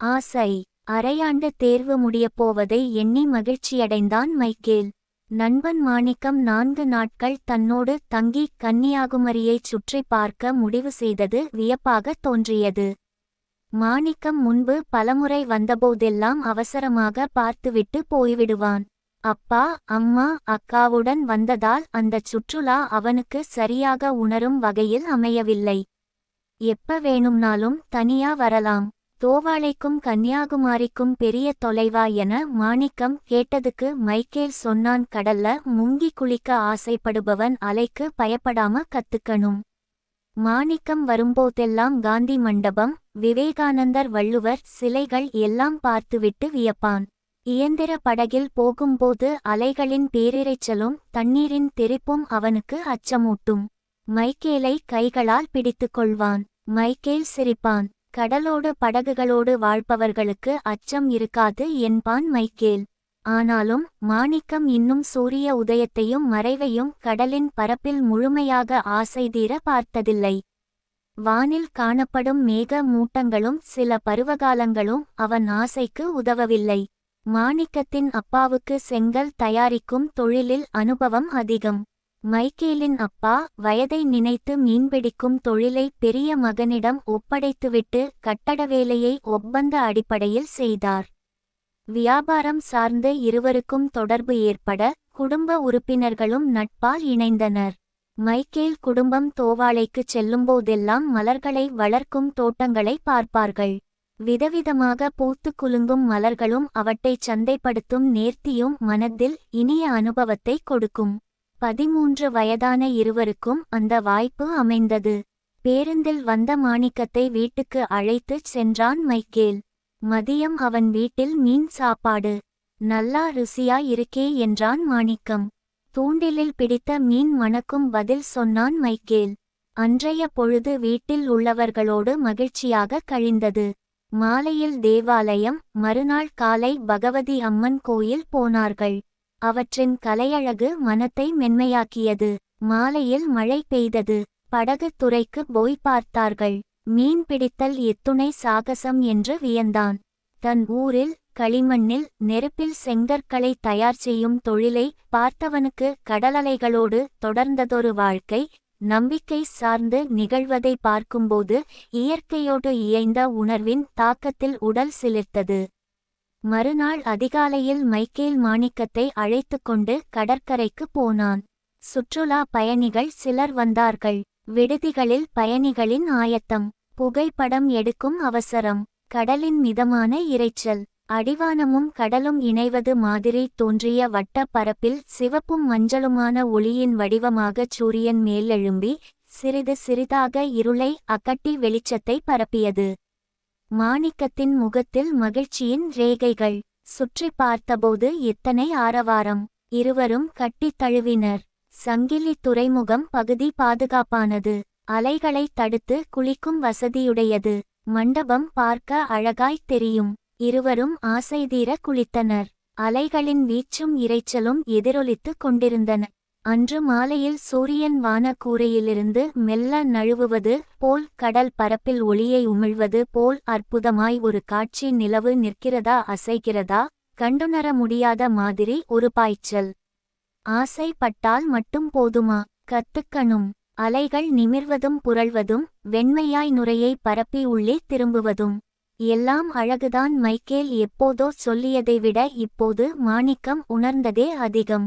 ஆசை அரையாண்டு தேர்வு முடியப் போவதை எண்ணி மகிழ்ச்சியடைந்தான் மைக்கேல். நண்பன் மாணிக்கம் நான்கு நாட்கள் தன்னோடு தங்கி கன்னியாகுமரியைச் சுற்றி பார்க்க முடிவு செய்தது வியப்பாகத் தோன்றியது. மாணிக்கம் முன்பு பலமுறை வந்தபோதெல்லாம் அவசரமாக பார்த்துவிட்டு போய்விடுவான். அப்பா அம்மா அக்காவுடன் வந்ததால் அந்தச் சுற்றுலா அவனுக்கு சரியாக உணரும் வகையில் அமையவில்லை. எப்ப வேணும்னாலும் தனியா வரலாம். தோவாளைக்கும் கன்னியாகுமாரிக்கும் பெரிய தொலைவா என மாணிக்கம் கேட்டதுக்கு மைக்கேல் சொன்னான் கடல்ல முங்கி குளிக்க ஆசைப்படுபவன் அலைக்கு பயப்படாம கத்துக்கணும் மாணிக்கம் வரும்போதெல்லாம் காந்தி மண்டபம் விவேகானந்தர் வள்ளுவர் சிலைகள் எல்லாம் பார்த்துவிட்டு வியப்பான். இயந்திர படகில் போகும்போது அலைகளின் பேரிரைச்சலும் தண்ணீரின் தெரிப்பும் அவனுக்கு அச்சமூட்டும். மைக்கேலை கைகளால் பிடித்துக் கொள்வான். மைக்கேல் சிரிப்பான். கடலோடு படகுகளோடு வாழ்பவர்களுக்கு அச்சம் இருக்காது என்பான் மைக்கேல். ஆனாலும் மாணிக்கம் இன்னும் சூரிய உதயத்தையும் மறைவையும் கடலின் பரப்பில் முழுமையாக ஆசைதீர பார்த்ததில்லை. வானில் காணப்படும் மேக மூட்டங்களும் சில பருவகாலங்களும் அவன் ஆசைக்கு உதவவில்லை. மாணிக்கத்தின் அப்பாவுக்கு செங்கல் தயாரிக்கும் தொழிலில் அனுபவம் அதிகம். மைக்கேலின் அப்பா வயதை நினைத்து மீன்பிடிக்கும் தொழிலை பெரிய மகனிடம் ஒப்படைத்துவிட்டு கட்டட வேலையை ஒப்பந்த அடிப்படையில் செய்தார். வியாபாரம் சார்ந்து இருவருக்கும் தொடர்பு ஏற்பட குடும்ப உறுப்பினர்களும் நட்பால் இணைந்தனர். மைக்கேல் குடும்பம் தோவாளைக்குச் செல்லும்போதெல்லாம் மலர்களை வளர்க்கும் தோட்டங்களை பார்ப்பார்கள். விதவிதமாக பூத்து குலுங்கும் மலர்களும் அவற்றைச் சந்தைப்படுத்தும் நேர்த்தியும் மனத்தில் இனிய அனுபவத்தை கொடுக்கும். பதிமூன்று வயதான இருவருக்கும் அந்த வாய்ப்பு அமைந்தது. பேருந்தில் வந்த மாணிக்கத்தை வீட்டுக்கு அழைத்துச் சென்றான் மைக்கேல். மதியம் அவன் வீட்டில் மீன் சாப்பாடு. நல்லா ருசியா இருக்கே என்றான் மாணிக்கம். தூண்டிலில் பிடித்த மீன் மணக்கும் பதில் சொன்னான் மைக்கேல். அன்றைய பொழுது வீட்டில் உள்ளவர்களோடு மகிழ்ச்சியாக கழிந்தது. மாலையில் தேவாலயம் மறுநாள் காலை பகவதி அம்மன் கோயில் போனார்கள். அவற்றின் கலையழகு மனத்தை மென்மையாக்கியது. மாலையில் மழை பெய்தது. படகு துறைக்கு போய் பார்த்தார்கள். மீன் பிடித்தல் எத்துணை சாகசம் என்று வியந்தான். தன் ஊரில் களிமண்ணில் நெருப்பில் செங்கற்களை தயார் செய்யும் தொழிலை பார்த்தவனுக்கு கடலலைகளோடு தொடர்ந்ததொரு வாழ்க்கை நம்பிக்கை சார்ந்து நிகழ்வதை பார்க்கும்போது இயற்கையோடு இயைந்த உணர்வின் தாக்கத்தில் உடல் சிலிர்த்தது. மறுநாள் அதிகாலையில் மைக்கேல் மாணிக்கத்தை அழைத்துக்கொண்டு கடற்கரைக்கு போனான். சுற்றுலா பயணிகள் சிலர் வந்தார்கள். விடுதிகளில் பயணிகளின் ஆயத்தம் புகைப்படம் எடுக்கும் அவசரம் கடலின் மிதமான இரைச்சல் அடிவானமும் கடலும் இணைவது மாதிரி தோன்றிய வட்ட பரப்பில் சிவப்பும் மஞ்சளுமான ஒளியின் வடிவமாகச் சூரியன் மேலெழும்பி சிறிது சிறிதாக இருளை அகட்டி வெளிச்சத்தை பரப்பியது. மாணிக்கத்தின் முகத்தில் மகிழ்ச்சியின் ரேகைகள். சுற்றி பார்த்தபோது எத்தனை ஆரவாரம். இருவரும் கட்டித் தழுவினர். சங்கிலி துறைமுகம் பகுதி பாதுகாப்பானது. அலைகளை தடுத்து குளிக்கும் வசதியுடையது. மண்டபம் பார்க்க அழகாய்த் தெரியும். இருவரும் ஆசைதீர குளித்தனர். அலைகளின் வீச்சும் இரைச்சலும் எதிரொலித்துக் கொண்டிருந்தன. அன்று மாலையில் சூரியன் வானக்கூரையிலிருந்து மெல்ல நழுவுவது போல் கடல் பரப்பில் ஒளியை உமிழ்வது போல் அற்புதமாய் ஒரு காட்சி நிலவு நிற்கிறதா அசைகிறதா? கண்டுணர முடியாத மாதிரி ஒரு பாய்ச்சல். ஆசைப்பட்டால் மட்டும் போதுமா? கத்துக்கணும். அலைகள் நிமிர்வதும் புரள்வதும் வெண்மையாய் நுரையை பரப்பி உள்ளே திரும்புவதும். எல்லாம் அழகுதான். மைக்கேல் எப்போதோ சொல்லியதை விட இப்போது மாணிக்கம் உணர்ந்ததே அதிகம்.